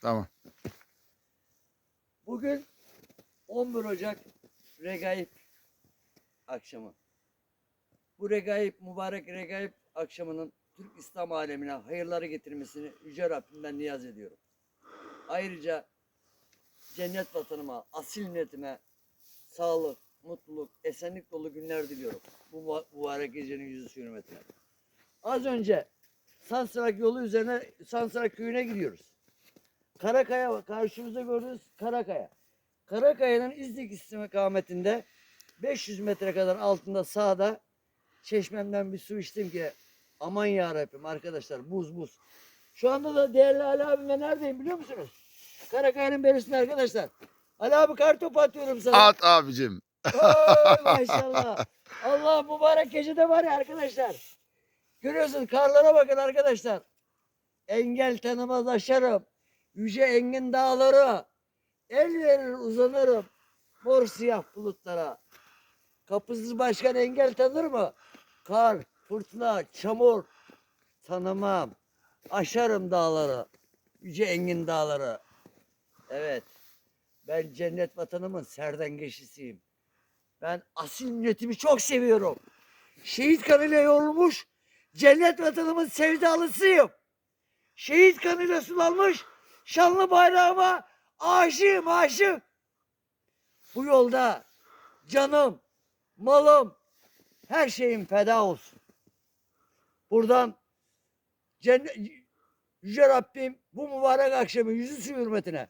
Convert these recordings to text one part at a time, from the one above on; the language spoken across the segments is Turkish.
Tamam. Bugün 11 Ocak Regaip akşamı. Bu Regaip, mübarek Regaip akşamının Türk İslam alemine hayırları getirmesini Yüce Rabbimden niyaz ediyorum. Ayrıca cennet vatanıma, asil milletime sağlık, mutluluk, esenlik dolu günler diliyorum. Bu müba- mübarek gecenin yüzü hürmetine. Az önce Sansırak yolu üzerine Sansırak köyüne gidiyoruz. Karakaya var. Karşımızda gördüğünüz Karakaya. Karakaya'nın İznik istikametinde 500 metre kadar altında sağda çeşmemden bir su içtim ki aman ya Rabbim arkadaşlar buz buz. Şu anda da değerli Ali abimle neredeyim biliyor musunuz? Karakaya'nın berisinde arkadaşlar. Ali abi kartop atıyorum sana. At abicim. Oy maşallah. Allah mübarek gecede var ya arkadaşlar. Görüyorsun karlara bakın arkadaşlar. Engel tanımaz aşarım. Yüce engin dağları. El verir uzanırım. Mor siyah bulutlara. Kapısız başkan engel tanır mı? Kar, fırtına, çamur. Tanımam. Aşarım dağları. Yüce engin dağları. Evet. Ben cennet vatanımın serdengeşisiyim. Ben asil milletimi çok seviyorum. Şehit kanıyla yorulmuş cennet vatanımın sevdalısıyım. Şehit kanıyla sulanmış şanlı bayrağıma aşığım aşık. Bu yolda canım, malım, her şeyim feda olsun. Buradan cennet, Yüce Rabbim bu mübarek akşamın yüzü su hürmetine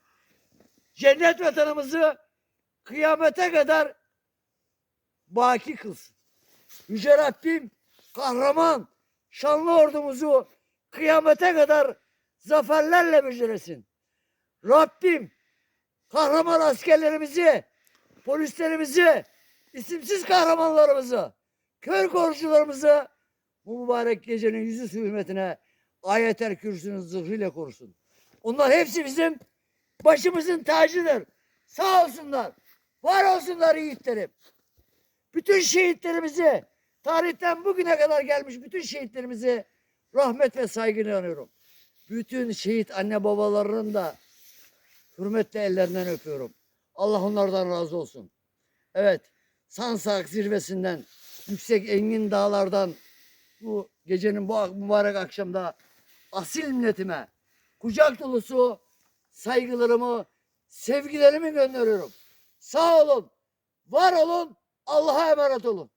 cennet vatanımızı kıyamete kadar baki kılsın. Yüce Rabbim kahraman, şanlı ordumuzu kıyamete kadar zaferlerle müjdelesin. Rabbim kahraman askerlerimizi, polislerimizi, isimsiz kahramanlarımızı, kör korucularımızı bu mübarek gecenin yüzü su hürmetine ayetel kürsünün zırhıyla korusun. Onlar hepsi bizim başımızın tacıdır. Sağ olsunlar. Var olsunlar yiğitlerim. Bütün şehitlerimizi, tarihten bugüne kadar gelmiş bütün şehitlerimizi rahmet ve saygıyla anıyorum. Bütün şehit anne babalarının da hürmetle ellerinden öpüyorum. Allah onlardan razı olsun. Evet, Sansak zirvesinden, yüksek engin dağlardan bu gecenin bu mübarek akşamda asil milletime kucak dolusu saygılarımı, sevgilerimi gönderiyorum. Sağ olun, var olun, Allah'a emanet olun.